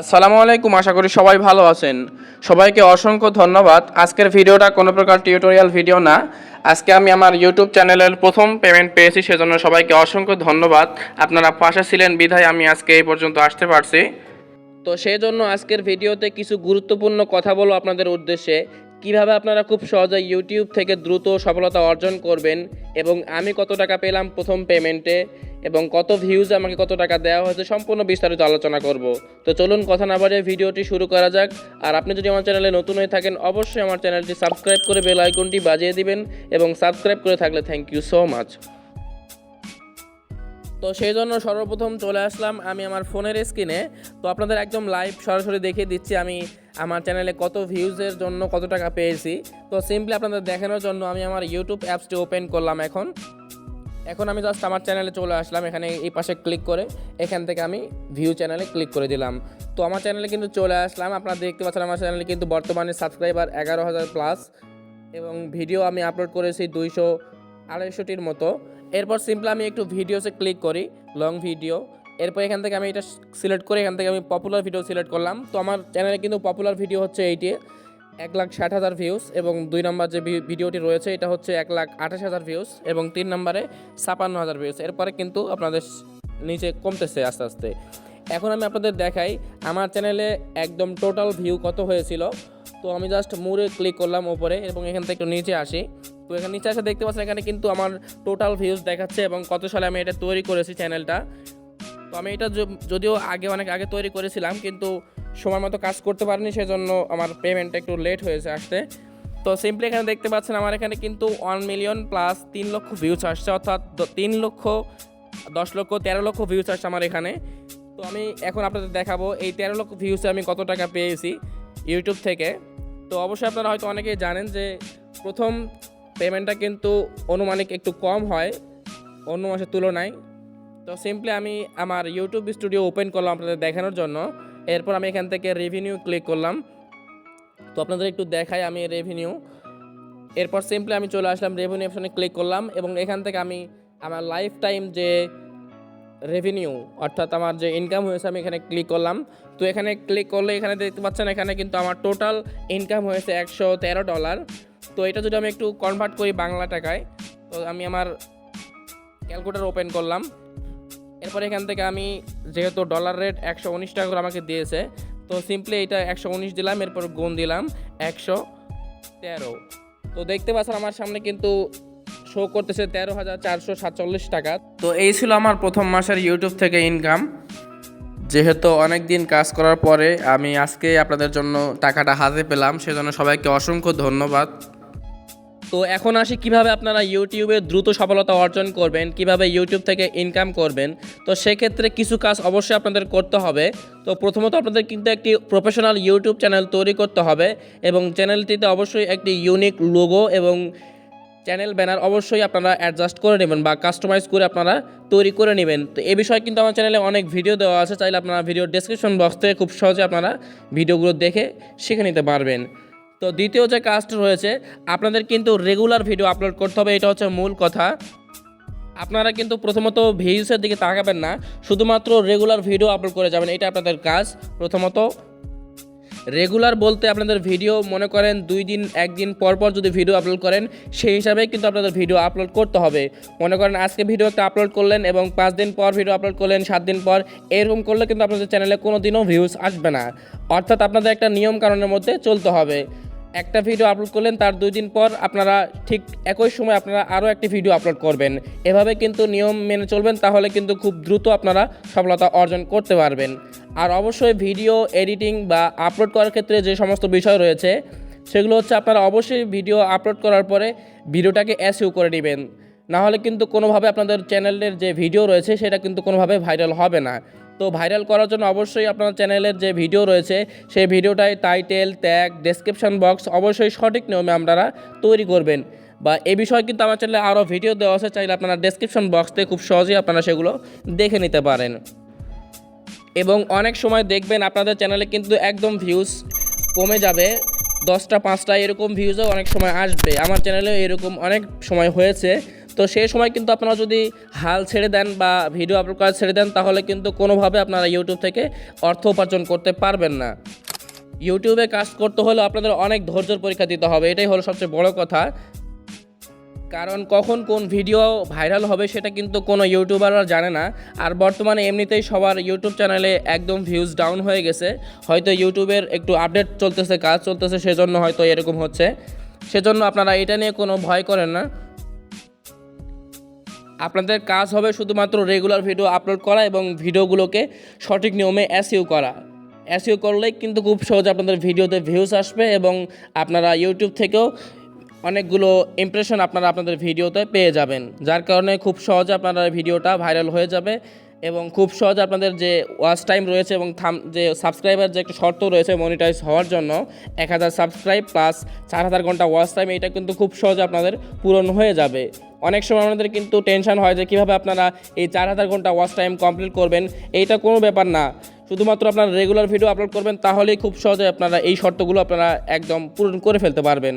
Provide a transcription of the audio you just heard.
আসসালামু আলাইকুম, আশা করি সবাই ভালো আছেন। সবাইকে অসংখ্য ধন্যবাদ। আজকের ভিডিওটা কোনো প্রকার টিউটোরিয়াল ভিডিও না। আজকে আমি আমার ইউটিউব চ্যানেলের প্রথম পেমেন্ট পেয়েছি, সেজন্য সবাইকে অসংখ্য ধন্যবাদ। আপনারা পাশে ছিলেন, বিধায় আমি আজকে এই পর্যন্ত আসতে পারছি। তো সেই জন্য আজকের ভিডিওতে কিছু গুরুত্বপূর্ণ কথা বলব আপনাদের উদ্দেশ্যে। কীভাবে আপনারা খুব সহজে ইউটিউব থেকে দ্রুত সফলতা অর্জন করবেন এবং আমি কত টাকা পেলাম প্রথম পেমেন্টে এবং কত ভিউজ আমাকে কত টাকা দেওয়া হয়েছে সম্পূর্ণ বিস্তারিত আলোচনা করব। তো চলুন কথা না বাড়িয়ে ভিডিওটি শুরু করা যাক। আর আপনি যদি আমার চ্যানেলে নতুন হয়ে থাকেন, অবশ্যই আমার চ্যানেলটি সাবস্ক্রাইব করে বেল আইকনটি বাজিয়ে দিবেন এবং সাবস্ক্রাইব করে থাকলে থ্যাংক ইউ সো মাচ তো সেই জন্য সর্বপ্রথম চলে আসলাম আমি আমার ফোনের স্ক্রিনে তো আপনাদের একদম লাইভ সরাসরি দেখিয়ে দিচ্ছি, আমি আমার চ্যানেলে কত ভিউজের জন্য কত টাকা পেয়েছি। তো সিম্পলি আপনাদের দেখানোর জন্য আমি আমার ইউটিউব অ্যাপসটি ওপেন করলাম এখন। এখন আমি জাস্ট আমার চ্যানেলে চলে আসলাম, এখানে এই পাশে ক্লিক করে এখান থেকে আমি ভিউ চ্যানেলে ক্লিক করে দিলাম। তো আমার চ্যানেলে কিন্তু চলে আসলাম, আপনারা দেখতে পাচ্ছেন আমার চ্যানেলে কিন্তু বর্তমানে সাবস্ক্রাইবার এগারো হাজার প্লাস এবং ভিডিও আমি আপলোড করেছি দুইশো আড়াইশোটির মতো। এরপর সিম্পলি আমি একটু ভিডিওসে ক্লিক করি লং ভিডিও এরপর এখান থেকে আমি এটা সিলেক্ট করে এখান থেকে আমি পপুলার ভিডিও সিলেক্ট করলাম। তো আমার চ্যানেলে কিন্তু পপুলার ভিডিও হচ্ছে এইটি, এক লাখ ষাট হাজার ভিউস এবং দুই নম্বর যে ভিডিওটি রয়েছে, এটা হচ্ছে এক লাখ আঠাশ হাজার ভিউস এবং তিন নম্বরে ছাপান্ন হাজার ভিউস এরপরে কিন্তু আপনাদের নিচে কমতেছে আস্তে আস্তে। এখন আমি আপনাদের দেখাই, আমার চ্যানেলে একদম টোটাল ভিউ কত হয়েছিল। তো আমি জাস্ট মুড়ে ক্লিক করলাম ওপরে এবং এখান থেকে একটু নিচে আসি। তো এখানে নিচে আসে দেখতে পাচ্ছেন এখানে কিন্তু আমার টোটাল ভিউজ দেখাচ্ছে এবং কত সালে আমি এটা তৈরি করেছি চ্যানেলটা তো আমি এটা যদিও আগে অনেক আগে তৈরি করেছিলাম, কিন্তু সময় মতো কাজ করতে পারিনি, সেজন্য আমার পেমেন্টটা একটু লেট হয়েছে আসতে। তো সিম্পলি এখানে দেখতে পাচ্ছেন আমার এখানে কিন্তু ওয়ান মিলিয়ন প্লাস তিন লক্ষ ভিউজ আসছে, অর্থাৎ তিন লক্ষ, দশ লক্ষ, তেরো লক্ষ ভিউজ আসছে আমার এখানে। তো আমি এখন আপনাদের দেখাবো এই তেরো লক্ষ ভিউসে আমি কত টাকা পেয়েছি ইউটিউব থেকে। তো অবশ্যই আপনারা হয়তো অনেকেই জানেন যে প্রথম পেমেন্টটা কিন্তু অনুমানিক একটু কম হয়, অন্য মাসের তুলনায়। তো সিম্পলি আমি আমার ইউটিউব স্টুডিও ওপেন করলাম আপনাদের দেখানোর জন্য। এরপর আমি এখান থেকে রেভিনিউ ক্লিক করলাম। তো আপনাদের একটু দেখাই আমি রেভিনিউ এরপর সিম্পলি আমি চলে আসলাম রেভিনিউ অপশনে ক্লিক করলাম এবং এখান থেকে আমি আমার লাইফ টাইম যে রেভিনিউ অর্থাৎ আমার যে ইনকাম হয়েছে আমি এখানে ক্লিক করলাম। তো এখানে ক্লিক করলে এখানে দেখতে পাচ্ছেন, এখানে কিন্তু আমার টোটাল ইনকাম হয়েছে একশো তেরো ডলার তো এটা যদি আমি একটু কনভার্ট করি বাংলা টাকায়, তো আমি আমার ক্যালকুলেটার ওপেন করলাম। এরপর এখান থেকে আমি যেহেতু ডলার রেট একশো উনিশ টাকা করে আমাকে দিয়েছে, তো সিম্পলি এটা একশো উনিশ দিলাম, এরপর গুণ দিলাম একশো তেরো। তো দেখতে পাচ্ছেন আমার সামনে কিন্তু শো করতেছে তেরো হাজার চারশো সাতচল্লিশ টাকা। তো এই ছিল আমার প্রথম মাসের ইউটিউব থেকে ইনকাম যেহেতু অনেক দিন কাজ করার পরে আমি আজকে আপনাদের জন্য টাকাটা হাতে পেলাম, সেজন্য সবাইকে অসংখ্য ধন্যবাদ। তো এখন আসি কীভাবে আপনারা ইউটিউবে দ্রুত সফলতা অর্জন করবেন, কীভাবে ইউটিউব থেকে ইনকাম করবেন। তো সেক্ষেত্রে কিছু কাজ অবশ্যই আপনাদের করতে হবে। তো প্রথমত আপনাদের কিন্তু একটি প্রফেশনাল ইউটিউব চ্যানেল তৈরি করতে হবে এবং চ্যানেলটিতে অবশ্যই একটি ইউনিক লোগো এবং চ্যানেল ব্যানার অবশ্যই আপনারা অ্যাডজাস্ট করে নেবেন বা কাস্টমাইজ করে আপনারা তৈরি করে নেবেন। তো এ বিষয়ে কিন্তু আমার চ্যানেলে অনেক ভিডিও দেওয়া আছে, চাইলে আপনারা ভিডিও ডেসক্রিপশন বক্স থেকে খুব সহজে আপনারা ভিডিওগুলো দেখে শিখে নিতে পারবেন। তো দ্বিতীয় যে কাজটা রয়েছে, আপনাদের কিন্তু রেগুলার ভিডিও আপলোড করতে হবে, এটা হচ্ছে মূল কথা। আপনারা কিন্তু প্রথমত ভিউসের দিকে তাকাবেন না, শুধুমাত্র রেগুলার ভিডিও আপলোড করে যাবেন, এটা আপনাদের কাজ প্রথমত। রেগুলার বলতে আপনাদের ভিডিও মনে করেন দুই দিন একদিন পর পর যদি ভিডিও আপলোড করেন, সেই হিসাবে কিন্তু আপনাদের ভিডিও আপলোড করতে হবে। মনে করেন আজকে ভিডিও একটা আপলোড করলেন এবং পাঁচ দিন পর ভিডিও আপলোড করলেন, সাত দিন পর, এরকম করলে কিন্তু আপনাদের চ্যানেলে কোনো দিনও ভিউজ আসবে না। অর্থাৎ আপনাদের একটা নিয়ম কারণের মধ্যে চলতে হবে। একটা ভিডিও আপলোড করলেন, তার দুই দিন পর আপনারা ঠিক একই সময় আপনারা আরও একটি ভিডিও আপলোড করবেন। এভাবে কিন্তু নিয়ম মেনে চলবেন, তাহলে কিন্তু খুব দ্রুত আপনারা সফলতা অর্জন করতে পারবেন। আর অবশ্যই ভিডিও এডিটিং বা আপলোড করার ক্ষেত্রে যে সমস্ত বিষয় রয়েছে, সেগুলো হচ্ছে আপনারা অবশ্যই ভিডিও আপলোড করার পরে ভিডিওটাকে এসইউ করে নেবেন। না হলে কিন্তু কোনোভাবে আপনাদের চ্যানেলের যে ভিডিও রয়েছে, সেটা কিন্তু কোনোভাবে ভাইরাল হবে না। তো ভাইরাল করার জন্য অবশ্যই আপনার চ্যানেলের যে ভিডিও রয়েছে, সেই ভিডিওটায় টাইটেল ট্যাগ ডেসক্রিপশন বক্স অবশ্যই সঠিক নিয়মে আপনারা তৈরি করবেন। বা এ বিষয়ে কিন্তু আমার চ্যানেলে আরও ভিডিও দেওয়া আছে, চাইলে আপনারা ডেসক্রিপশন বক্স থেকে খুব সহজেই আপনারা সেগুলো দেখে নিতে পারেন। এবং অনেক সময় দেখবেন আপনাদের চ্যানেলে কিন্তু একদম ভিউজ কমে যাবে, দশটা, পাঁচটা এরকম ভিউজও অনেক সময় আসবে। আমার চ্যানেলেও এরকম অনেক সময় হয়েছে তো সেই সময় কিন্তু আপনারা যদি হাল ছেড়ে দেন বা ভিডিও আপলোড করা ছেড়ে দেন, তাহলে কিন্তু কোনোভাবে আপনারা ইউটিউব থেকে অর্থ উপার্জন করতে পারবেন না। ইউটিউবে কাজ করতে হলে আপনাদের অনেক ধৈর্যের পরীক্ষা দিতে হবে, এটাই হলো সবচেয়ে বড় কথা। কারণ কখন কোন ভিডিও ভাইরাল হবে সেটা কিন্তু কোনো ইউটিউবাররা জানে না। আর বর্তমানে এমনিতেই সবার ইউটিউব চ্যানেলে একদম ভিউজ ডাউন হয়ে গেছে। হয়তো ইউটিউবের একটু আপডেট চলতেছে, কাজ চলতেছে, সেজন্য হয়তো এরকম হচ্ছে। সেজন্য আপনারা এটা নিয়ে কোনো ভয় করেন না। আপনাদের কাজ হবে শুধুমাত্র রেগুলার ভিডিও আপলোড করা এবং ভিডিওগুলোকে সঠিক নিয়মে এসইউ করা। এসইউ করলেই কিন্তু খুব সহজে আপনাদের ভিডিওতে ভিউজ আসবে এবং আপনারা ইউটিউব থেকেও অনেকগুলো ইমপ্রেশন আপনারা আপনাদের ভিডিওতে পেয়ে যাবেন। যার কারণে খুব সহজে আপনারা ভিডিওটা ভাইরাল হয়ে যাবে এবং খুব সহজে আপনাদের যে ওয়াচ টাইম রয়েছে এবং থাম, যে সাবস্ক্রাইবার যে একটা শর্ত রয়েছে মনিটাইজ হওয়ার জন্য, এক হাজার সাবস্ক্রাইব প্লাস চার হাজার ঘণ্টা ওয়াচ টাইম এটা কিন্তু খুব সহজে আপনাদের পূরণ হয়ে যাবে। অনেক সময় আমাদের কিন্তু টেনশন হয় যে কীভাবে আপনারা এই চার হাজার ঘণ্টা ওয়াচ টাইম কমপ্লিট করবেন, এইটা কোনো ব্যাপার না। শুধুমাত্র আপনারা রেগুলার ভিডিও আপলোড করবেন, তাহলেই খুব সহজে আপনারা এই শর্তগুলো আপনারা একদম পূরণ করে ফেলতে পারবেন।